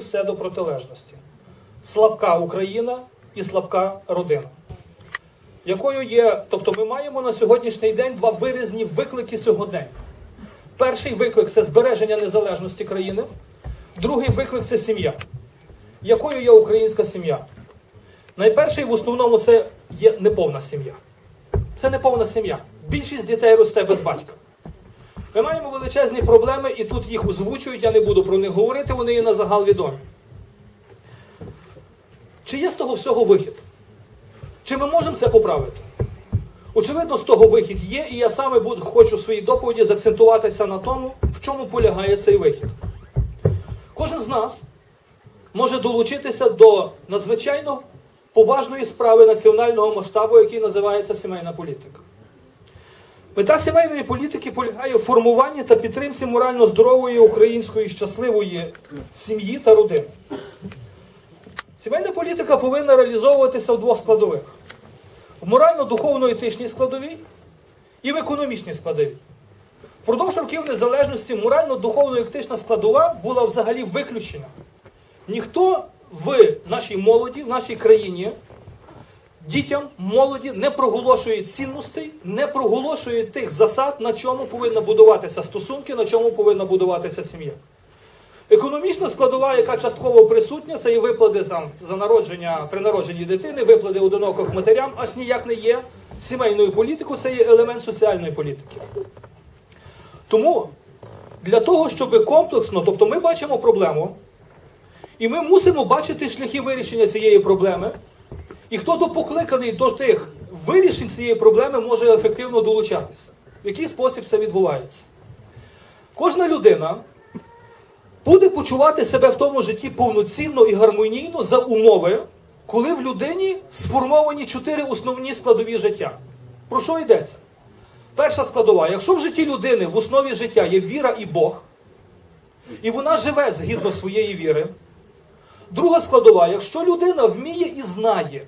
все до протилежності. Слабка Україна і слабка родина. Якою є, тобто ми маємо на сьогоднішній день два виразні виклики сьогодення. Перший виклик це збереження незалежності країни, другий виклик це сім'я. Якою є українська сім'я? Найперший в основному це є неповна сім'я. Це неповна сім'я. Більшість дітей росте без батька. Ми маємо величезні проблеми, і тут їх озвучують, я не буду про них говорити, вони є на загал відомі. Чи є з того всього вихід? Чи ми можемо це поправити? Очевидно, з того вихід є, і я саме буду, хочу в своїй доповіді заакцентуватися на тому, в чому полягає цей вихід. Кожен з нас може долучитися до надзвичайно поважної справи національного масштабу, який називається сімейна політика. Мета сімейної політики полягає в формуванні та підтримці морально здорової української щасливої сім'ї та родини. Сімейна політика повинна реалізовуватися в двох складових: в морально-духовно-етичній складовій і в економічній складовій. Впродовж років незалежності морально-духовно-етична складова була взагалі виключена. Ніхто в нашій молоді, в нашій країні дітям, молоді не проголошує цінностей, не проголошує тих засад, на чому повинна будуватися стосунки, на чому повинна будуватися сім'я. Економічна складова, яка частково присутня, це і виплати за, за народження при народженні дитини, виплати одиноких матерям, аж ніяк не є сімейною політикою, це є елемент соціальної політики. Тому для того, щоб комплексно, тобто ми бачимо проблему, і ми мусимо бачити шляхи вирішення цієї проблеми. І хто допокликаний до тих вирішень цієї проблеми може ефективно долучатися. В який спосіб це відбувається? Кожна людина буде почувати себе в тому житті повноцінно і гармонійно за умови, коли в людині сформовані чотири основні складові життя. Про що йдеться? Перша складова: якщо в житті людини в основі життя є віра і Бог, і вона живе згідно своєї віри. Друга складова, якщо людина вміє і знає,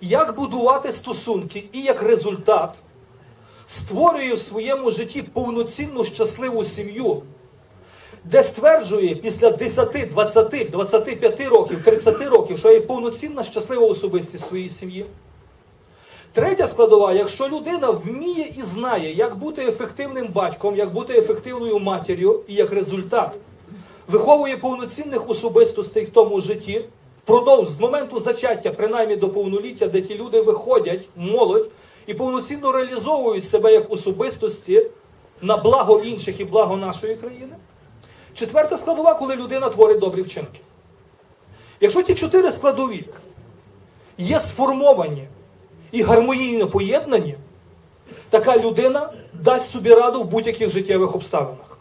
як будувати стосунки і як результат створює в своєму житті повноцінну щасливу сім'ю, де стверджує після 10, 20, 25 років, 30 років, що є повноцінна щаслива особистість в своїй сім'ї. Третя складова, якщо людина вміє і знає, як бути ефективним батьком, як бути ефективною матір'ю, і як результат виховує повноцінних особистостей в тому житті, впродовж з моменту зачаття, принаймні до повноліття, де ті люди виходять, молодь, і повноцінно реалізовують себе як особистості на благо інших і благо нашої країни. Четверта складова, коли людина творить добрі вчинки. Якщо ті чотири складові є сформовані і гармонійно поєднані, така людина дасть собі раду в будь-яких життєвих обставинах.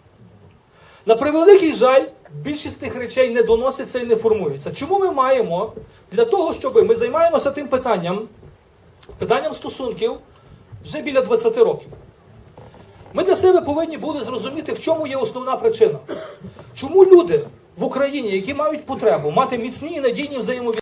На превеликий жаль, більшість тих речей не доноситься і не формується. Чому ми маємо для того, щоб ми займаємося тим питанням, питанням стосунків вже біля 20 років? Ми для себе повинні були зрозуміти, в чому є основна причина. Чому люди в Україні, які мають потребу мати міцні і надійні взаємовідносини,